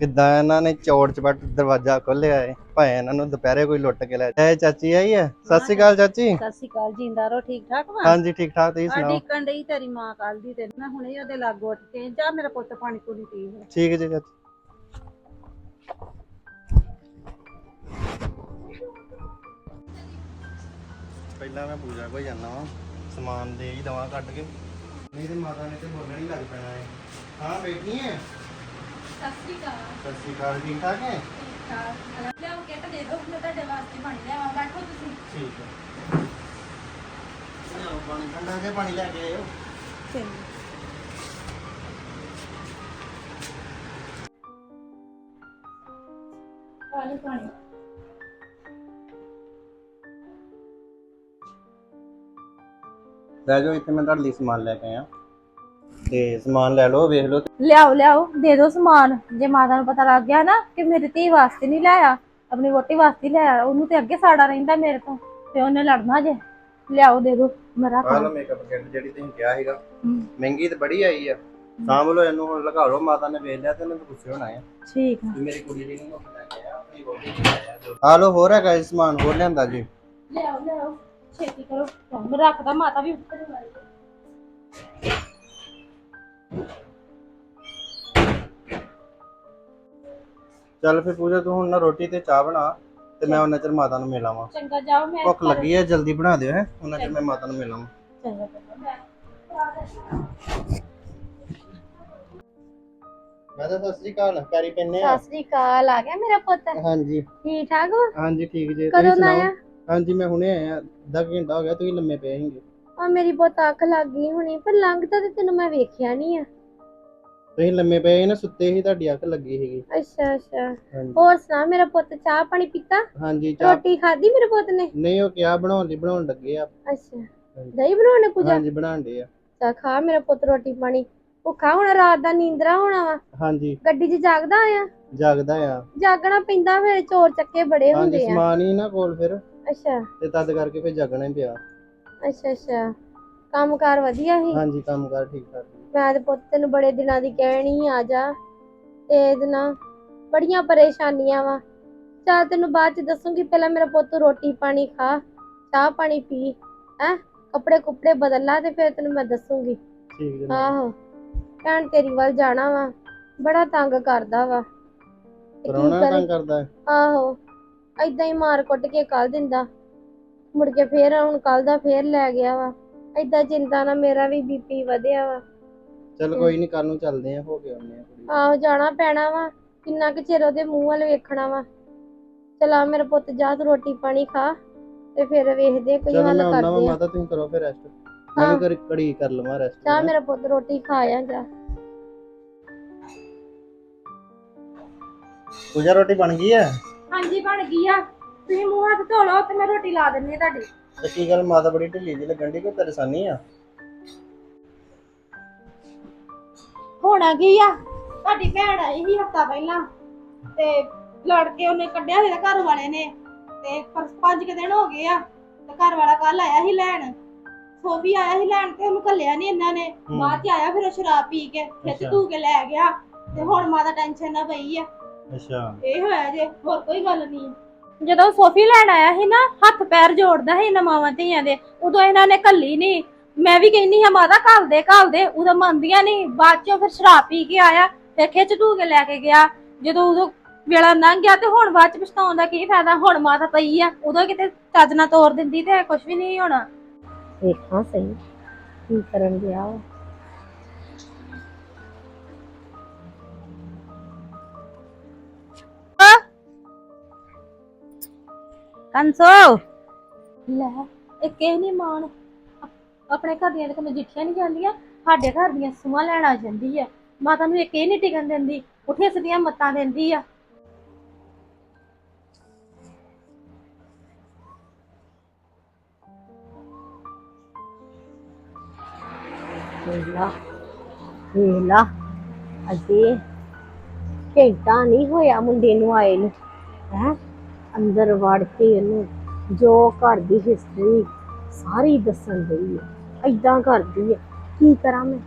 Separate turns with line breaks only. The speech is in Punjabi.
ਕਿੱਦਾਂ ਇਹਨਾਂ ਨੇ ਚੌੜ ਚਪਟ ਦਰਵਾਜ਼ਾ ਖੋਲਿਆ ਏ ਭਾਵੇਂ ਇਹਨਾਂ ਨੂੰ ਦੁਪਹਿਰੇ ਕੋਈ ਲੁੱਟ ਕੇ ਲੈ ਜਾਏ। ਚਾਚੀ ਆਈ ਹੈ? ਸਤਿ ਸ਼੍ਰੀ ਅਕਾਲ ਚਾਚੀ।
ਸਤਿ ਸ਼੍ਰੀ ਅਕਾਲ ਜਿੰਦਾ ਰਹੋ ਠੀਕ ਠਾਕ ਵਾ?
ਹਾਂਜੀ ਠੀਕ ਠਾਕ ਤੁਸੀਂ ਸੁਣਾਓ?
ਢੀਕਣ ਡਈ ਤੇਰੀ ਮਾਂ ਕੱਲ ਦੀ ਤੇ ਮੈਂ ਹੁਣੇ ਉਹਦੇ ਲਾਗੋ ਉੱਠ ਕੇ ਜਾ ਮੇਰਾ ਪੁੱਤ ਪਾਣੀ ਪੂਰੀ ਪੀ ਲੈ।
ਠੀਕ ਜੀ ਚਾਚੀ। ਪਹਿਲਾਂ ਮੈਂ ਪੂਜਾ ਕੋਈ ਜਾਣਾ ਵਾ ਸਮਾਨ ਦੇ ਹੀ ਦਵਾ ਕੱਢ ਕੇ। ਨਹੀਂ ਤੇ ਮਾਤਾ ਨੇ ਤੇ ਬੋਲਣ ਹੀ ਲੱਗ ਪੈਣਾ ਹੈ ਹਾਂ ਬੈਠੀ ਹੈ
ਸ਼੍ਰੀ ਅਕਾਲ।
ਸਤਿ ਸ਼੍ਰੀ ਅਕਾਲ ਠੀਕ ਠਾਕ ਹੈ?
ਠੀਕ ਠਾਕ। ਲਿਆਓ ਕਿਟ ਦੇ ਦਿਓ ਮੈਂ ਤੁਹਾਡੇ ਵਾਸਤੇ ਪਾਣੀ ਲਿਆਵਾਂ ਬੈਠੋ ਤੁਸੀਂ।
ਠੀਕ ਹੈ। ਲਿਆਓ ਪਾਣੀ ਠੰਡਾ ਜਿਹਾ ਪਾਣੀ ਲੈ ਕੇ ਆਇਓ।
ਪਾਣੀ ਪਾਣੀ।
ਲੈ ਜਾਓ ਇੱਥੇ ਮੈਂ ਤੁਹਾਡੇ ਲਈ ਸਮਾਨ ਲੈ ਕੇ ਆਇਆ। ਤੇ ਸਮਾਨ ਲੈ ਲਓ ਵੇਖ ਲਓ
ਲਿਆਓ ਲਿਆਓ ਦੇ ਦਿਓ ਸਮਾਨ। ਜੇ ਮਾਤਾ ਨੂੰ ਪਤਾ ਲੱਗ ਗਿਆ ਨਾ ਕਿ ਮੇਰੀ ਧੀ ਵਾਸਤੇ ਨਹੀਂ ਲਿਆਇਆ ਆਪਣੀ ਵੋਟੀ ਵਾਸਤੇ ਹੀ ਲਿਆਇਆ ਉਹਨੂੰ ਤੇ ਅੱਗੇ ਸਾੜਾ ਰਹਿੰਦਾ ਮੇਰੇ ਤੋਂ ਤੇ ਉਹਨੇ ਲੜਨਾ ਜੇ। ਲਿਆਓ ਦੇ ਦਿਓ ਮੇਰਾ
ਆਹ ਲਓ ਮੇਕਅਪ ਕਿੱਟ ਜਿਹੜੀ ਤੁਸੀਂ ਕਿਹਾ ਸੀਗਾ।
ਹਮ,
ਮਹਿੰਗੀ ਤੇ ਬੜੀ ਆਈ ਆ। ਸਾਂਭ ਲਓ ਇਹਨੂੰ ਹੁਣ ਲਗਾ ਲਓ ਮਾਤਾ ਨੇ ਵੇਖ ਲਿਆ ਤੇ ਉਹਨੇ ਤਾਂ ਗੁੱਸੇ ਹੋਣਾ ਆ।
ਠੀਕ ਆ।
ਵੀ ਮੇਰੀ ਕੁੜੀ ਦੀ ਨਹੀਂ ਲੈ ਕੇ ਆਇਆ ਆਪਣੀ ਵੋਟੀ ਦੀ ਲੈ ਆਇਆ ਆ ਲਓ ਹੋਰ ਹੈਗਾ ਜੀ ਸਮਾਨ ਹੋਰ ਲਿਆਂਦਾ ਜੀ।
ਲਿਆਓ ਲਿਆਓ ਛੇਤੀ ਕਰੋ। ਮੈਂ ਰੱਖਦਾ ਮਾਤਾ ਵੀ ਉੱਪਰ ਵਾਲੀ
ਚੱਲ ਫਿਰ ਪੂਜਾ ਤੂੰ ਹੁਣ ਨਾ ਰੋਟੀ ਤੇ ਚਾਹ ਬਣਾ ਤੇ ਮੈਂ ਉਹਨਾਂ ਚਿਰ ਮਾਤਾ ਨੂੰ ਮਿਲ ਆਵਾਂ।
ਚੰਗਾ ਜਾਓ ਮੈਂ
ਭੁੱਖ ਲੱਗੀ ਹੈ ਜਲਦੀ ਬਣਾ ਦਿਓ ਹੈ। ਉਹਨਾਂ ਚਿਰ ਮੈਂ ਮਾਤਾ ਨੂੰ ਮਿਲ ਆਵਾਂ।
ਚੰਗਾ ਚੰਗਾ ਮੈਂ ਹਾਂ।
ਤਾਂ ਸਤਿ ਸ੍ਰੀ ਅਕਾਲ ਕਰੀ ਪੈਨੇ ਆ।
ਸਤਿ ਸ੍ਰੀ ਅਕਾਲ ਆ ਗਿਆ ਮੇਰਾ ਪੁੱਤ?
ਹਾਂਜੀ।
ਠੀਕ ਠਾਕ ਵਾ
ਹਾਂਜੀ ਠੀਕ ਜੀ
ਕਦੋਂ
ਤੁਸੀਂ
ਦਾ ਆਇਆ
ਹਾਂਜੀ ਮੈਂ ਹੁਣੇ ਆਇਆ ਅੱਧਾ ਕੁ ਘੰਟਾ ਹੋ ਗਿਆ ਤੁਸੀਂ ਲੰਮੇ ਪਏ ਸੀਗੇ।
ਆ ਮੇਰੀ ਬਹੁਤ ਅੱਖ ਲੱਗ ਗਈ ਹੁਣੀ ਪਰ ਲੰਘਦਾ ਤੇ ਤੈਨੂੰ ਮੈਂ ਵੇਖਿਆ ਨਹੀਂ ਆ।
ਤੁਸੀਂ ਲੰਮੇ ਪਏ ਨਾ ਸੁੱਤੇ ਸੀ ਤੁਹਾਡੀ ਅੱਖ ਲੱਗੀ ਸੀਗੀ।
ਅੱਛਾ ਅੱਛਾ।
ਹਾਂਜੀ।
ਹੋਰ ਸੁਣਾ ਮੇਰਾ ਪੁੱਤ ਚਾਹ ਪਾਣੀ ਪੀਤਾ?
ਹਾਂਜੀ ਚਾਹ
ਰੋਟੀ ਖਾਧੀ ਮੇਰੇ ਪੁੱਤ ਨੇ?
ਨਹੀਂ ਉਹ ਕਿਆ ਬਣਾਉਣ ਲਈ ਬਣਾਉਣ ਲੱਗੇ ਆ।
ਅੱਛਾ। ਦਹੀਂ ਬਣਾਉਣੇ ਪੂਜਾ?
ਹਾਂਜੀ ਬਣਾਉਣ ਦੇ ਆ।
ਚਾ ਖਾ ਮੇਰਾ ਪੁੱਤ ਰੋਟੀ ਪਾਣੀ। ਭੁੱਖਾ ਹੁਣ ਰਾਤ ਦਾ ਨੀਂਦਰਾ ਹੋਣਾ ਵਾ।
ਹਾਂਜੀ।
ਗੱਡੀ 'ਚ ਜਾਗਦਾ ਆ?
ਜਾਗਦਾ ਆ।
ਜਾਗਣਾ ਪੈਂਦਾ ਫਿਰ ਚੋਰ ਚੱਕੇ ਬੜੇ
ਹਾਂਜੀ
ਹੁੰਦੇ ਆ।
ਸਮਾਨ ਹੀ ਨਾ ਕੋਲ ਫਿਰ।
ਅੱਛਾ।
ਤੇ ਤਦ ਕਰਕੇ ਫਿਰ ਜਾਗਣਾ ਹੀ ਪਿਆ।
ਅੱਛਾ ਅੱਛਾ। ਕੰਮਕਾਰ ਵਧੀਆ ਸੀ?
ਹਾਂਜੀ ਕੰਮ ਕਰ ਠੀਕ ਠਾਕ।
ਮੈਂ ਤੇ ਪੁੱਤ ਤੈਨੂੰ ਬੜੇ ਦਿਨਾਂ ਦੀ ਕਹਿਣੀ ਆ ਜਾ। ਤੇ ਨਾਲ ਬੜੀਆਂ ਪਰੇਸ਼ਾਨੀਆਂ ਵਾ। ਚੱਲ ਤੈਨੂੰ ਬਾਅਦ ਚ ਦੱਸੂਗੀ ਪਹਿਲਾਂ ਮੇਰਾ ਪੁੱਤ ਰੋਟੀ ਪਾਣੀ ਖਾ ਚਾਹ ਪਾਣੀ ਪੀ ਹੈ? ਕੱਪੜੇ ਕੁਪੜੇ ਬਦਲ ਲਾ ਤੇ ਫਿਰ ਤੈਨੂੰ ਮੈਂ ਦੱਸੂਗੀ।
ਠੀਕ ਜੀ
ਆਹੋ। ਭੈਣ ਤੇਰੀ ਵੱਲ ਜਾਣਾ ਵਾ। ਬੜਾ ਤੰਗ ਕਰਦਾ ਵਾ। ਤੇ ਕੀ
ਤੰਗ ਕਰਦਾ? ਹੈ।
ਆਹੋ। ਏਦਾਂ ਹੀ ਮਾਰ ਕੁੱਟ ਕੇ ਕੱਲ ਦਿੰਦਾ। ਮੁੜ ਕੇ ਫੇਰ ਹੁਣ ਕੱਲ ਦਾ ਫੇਰ ਲੈ ਗਿਆ ਵਾ। ਏਦਾਂ ਚਿੰਤਾ ਨਾਲ ਮੇਰਾ ਵੀ ਬੀਪੀ ਵਧਿਆ ਵਾ।
ਚੱਲ ਕੋਈ ਨਹੀਂ ਕੱਲ ਨੂੰ ਚੱਲਦੇ ਆ ਹੋ ਕੇ ਆਉਂਦੇ ਆ ਕੁੜੀ।
ਆਹੋ ਜਾਣਾ ਪੈਣਾ ਵਾ। ਕਿੰਨਾ ਕੁ ਚਿਰ ਉਹਦੇ ਮੂੰਹ ਵੱਲ ਵੇਖਣਾ ਵਾ। ਚਲਾ ਮੇਰਾ ਪੁੱਤ ਜਾ ਤੂੰ ਰੋਟੀ ਪਾਣੀ ਖਾ ਤੇ ਫਿਰ ਵੇਖਦੇ ਕੋਈ
ਚਲੋ
ਹੱਲ
ਮੈਂ ਆਉਣਾ ਵਾ
ਕਰਦੇ ਆ।
ਮਾਤਾ ਤੁਸੀਂ ਕਰੋ ਫਿਰ ਰੈਸਟ ਮੈਂ। ਵੀ ਘੜੀ- ਘੜੀ ਕਰ ਲਵਾਂ
ਜਾ
ਰੈਸਟ
ਮੇਰਾ ਪੁੱਤ ਰੋਟੀ ਖਾ ਆ ਜਾ।
ਪੂਜਾ ਰੋਟੀ ਬਣ ਗਈ ਹੈ
ਹਾਂਜੀ ਬਣ ਗਈ ਆ। ਤੁਸੀਂ ਮੂੰਹ ਹੱਥ ਧੋ ਲਓ ਤੇ ਮੈਂ ਰੋਟੀ ਲਾ ਦਿੰਨੀ ਆ ਤੁਹਾਡੀ।
ਤੇ ਕੀ ਗੱਲ ਮਾਤਾ ਬੜੀ ਢਿੱਲੀ ਜਿਹੀ ਲੱਗਣ ਦੀ ਕੋਈ ਪਰੇਸ਼ਾਨੀ ਆ?
ਹੋਣਾ ਕੀ ਆ? ਤੁਹਾਡੀ ਭੈਣ ਆਈ ਸੀ ਹਫਤਾ ਪਹਿਲਾਂ ਤੇ ਲੜ ਕੇ ਉਹਨੇ ਕੱਢਿਆ ਹੋਇਆ ਘਰ ਵਾਲੇ ਨੇ ਤੇ ਪਰ ਪੰਜ ਕੁ ਦਿਨ ਹੋ ਗਏ ਆ ਤੇ ਘਰ ਵਾਲਾ ਕੱਲ ਆਇਆ ਸੀ ਲੈਣ। ਸੋਫੀ ਆਇਆ ਸੀ ਲੈਣ ਤੇ ਉਹਨੂੰ ਘੱਲਿਆ ਨਹੀਂ ਇਹਨਾਂ ਨੇ। ਬਾਅਦ ਚ ਆਇਆ ਫਿਰ ਉਹ ਸ਼ਰਾਬ ਪੀ ਕੇ ਖਿੱਚ। ਧੂ ਕੇ ਲੈ ਗਿਆ ਤੇ ਹੁਣ ਮਾਤਾ ਟੈਨਸ਼ਨ ਨਾ ਪਈ ਆ।
ਅੱਛਾ।
ਇਹ ਹੋਇਆ ਜੇ ਹੋਰ ਕੋਈ ਗੱਲ ਨਹੀਂ ਜਦੋਂ ਸੋਫੀ ਲੈਣ ਆਇਆ ਸੀ ਨਾ, ਹੱਥ ਪੈਰ ਜੋੜਦਾ ਸੀ ਇਹਨਾਂ ਮਾਵਾਂ ਧੀਆਂ ਦੇ, ਉਦੋਂ ਇਹਨਾਂ ਨੇ ਕੱਲੀ ਨਹੀਂ। ਮੈਂ ਵੀ ਕਹਿੰਨੀ ਹਾਂ, ਮਾਤਾ ਘੱਲ ਦੇ ਘੱਲ ਦੇ, ਉਦੋਂ ਮੰਨਦੀਆਂ ਨਹੀਂ। ਬਾਅਦ ਚੋਂ ਫਿਰ ਸ਼ਰਾਬ ਪੀ ਕੇ ਆਇਆ, ਫਿਰ ਖਿੱਚ ਧੂ ਕੇ ਲੈ ਕੇ ਗਿਆ। ਜਦੋਂ ਉਦੋਂ ਵੇਲਾ ਲੰਘ ਗਿਆ ਤੇ ਹੁਣ ਬਾਅਦ ਚ ਪਛਤਾਉਣ ਦਾ ਕੀ ਫਾਇਦਾ? ਹੁਣ ਮਾਤਾ ਪਈ ਆ, ਉਦੋਂ ਕਿਤੇ ਚੱਜ ਨਾਲ ਤੋੜ ਦਿੰਦੀ ਤੇ ਕੁਝ ਵੀ ਨਹੀਂ ਹੋਣਾ। ਵੇਖਾਂ ਸਹੀ ਕੀ ਕਰਨ ਗਿਆ ਵਾ ਕੰਸੋ ਲੈ ਇਹ ਕਿਹ ਨਹੀਂ ਮਾਣ। ਅਪ- ਆਪਣੇ ਘਰ ਦੀਆਂ ਤੇ ਮਜੀਠੀਆਂ ਨਹੀਂ ਜਾਂਦੀਆਂ ਸਾਡੇ ਘਰ ਦੀਆਂ ਸੂਆਂ ਲੈਣ ਆ ਜਾਂਦੀ ਆ। ਮਾਤਾ ਨੂੰ ਇੱਕ ਇਹ ਨਹੀਂ ਟਿਕਣ ਦਿੰਦੀ ਉਠੇ ਸਦੀਆਂ ਮੱਤਾਂ ਦਿੰਦੀ ਆ। ਵੇਲਾ ਵੇਲਾ ਅਜੇ ਘੰਟਾ ਨਹੀਂ ਹੋਇਆ ਮੁੰਡੇ ਨੂੰ ਆਏ ਨੂੰ ਹੈ? ਅੰਦਰ ਵੜ ਕੇ ਇਹਨੂੰ ਜੋ ਘਰ ਦੀ ਹਿਸਟਰੀ ਸਾਰੀ ਦੱਸਣ ਗਈ ਹੈ ਐਦਾਂ ਕਰਦੀ ਹੈ। ਕੀ ਕਰਾਂ ਮੈਂ?